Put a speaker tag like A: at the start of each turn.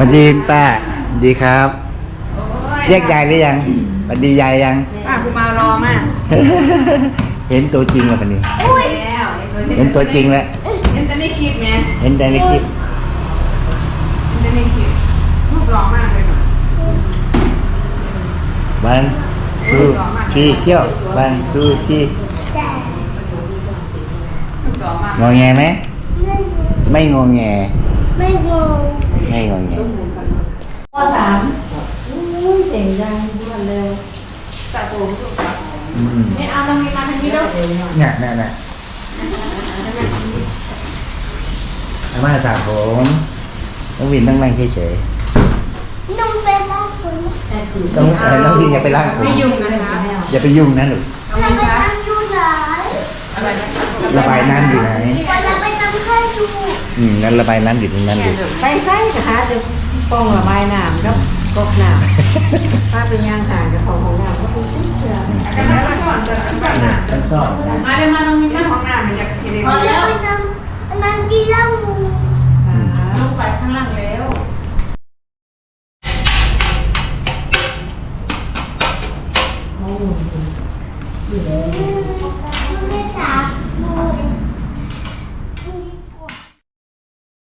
A: สวัสดีป้า ดีครับ เรียกยายหรือยังสวัสดียายยัง
B: ป้ากูมารอมาก
A: เห็นตัวจริงแล้วปะนี่
B: แล้ว
A: เห็นตัวจริงแล้ว
B: เห็นแต่ในคลิปไหม
A: เห็นแต่ในคลิป
B: เห็นแต่ในคลิปรูปหล่อมากเลยค่ะ
A: วันทูที่เที่ยววันทูที่
B: รูปหล่อมาก
A: งอแงไหม ไม่งอแง
C: ไม่งง
A: ไม่งอแง
C: ปสามอุ้ยเจ๋งจังพูดเลย
B: ตัดผมรูปหล่อ
A: อืม
B: นี่เอามามีมาทางนี้ด้วย
A: เนี่ยเนี่ยเนี่ยอาม่าสระผมน้องวินนั่งนั่งเฉย
C: น้องเป็นล่าสุด
A: ๆต้องเออน้องวินอย่าไปลากผม
B: ไม่ยุ่งนะคะ
A: อย่าไปยุ่งนะหนู
C: เราไปทำยูไหน
B: อะไรนะ
A: ระบายน้ำอยู่ไหน
C: วันเราไป ทำข้าวยู
A: อืมนั่นระบายน้ำอยู่ตรงนั้นอยู่
D: ไปใส่กระทะจะป้องระบายน้ำกับกอกน้ำถ้าเป็นยางห่างกับของของน้ำก็เป็นเชื่อ
B: กันนะมาก่อนเจอกันก่อนนะ
A: ต้องซ่อน
B: มาเลยมาลงมีมาห้องน้ำมันอยากเห็น
C: พอ
B: เด็ก
C: แล้วไปทำมันกินเหล้า
B: ลงไปข้างล่างแล้ว
C: ไม่สาบ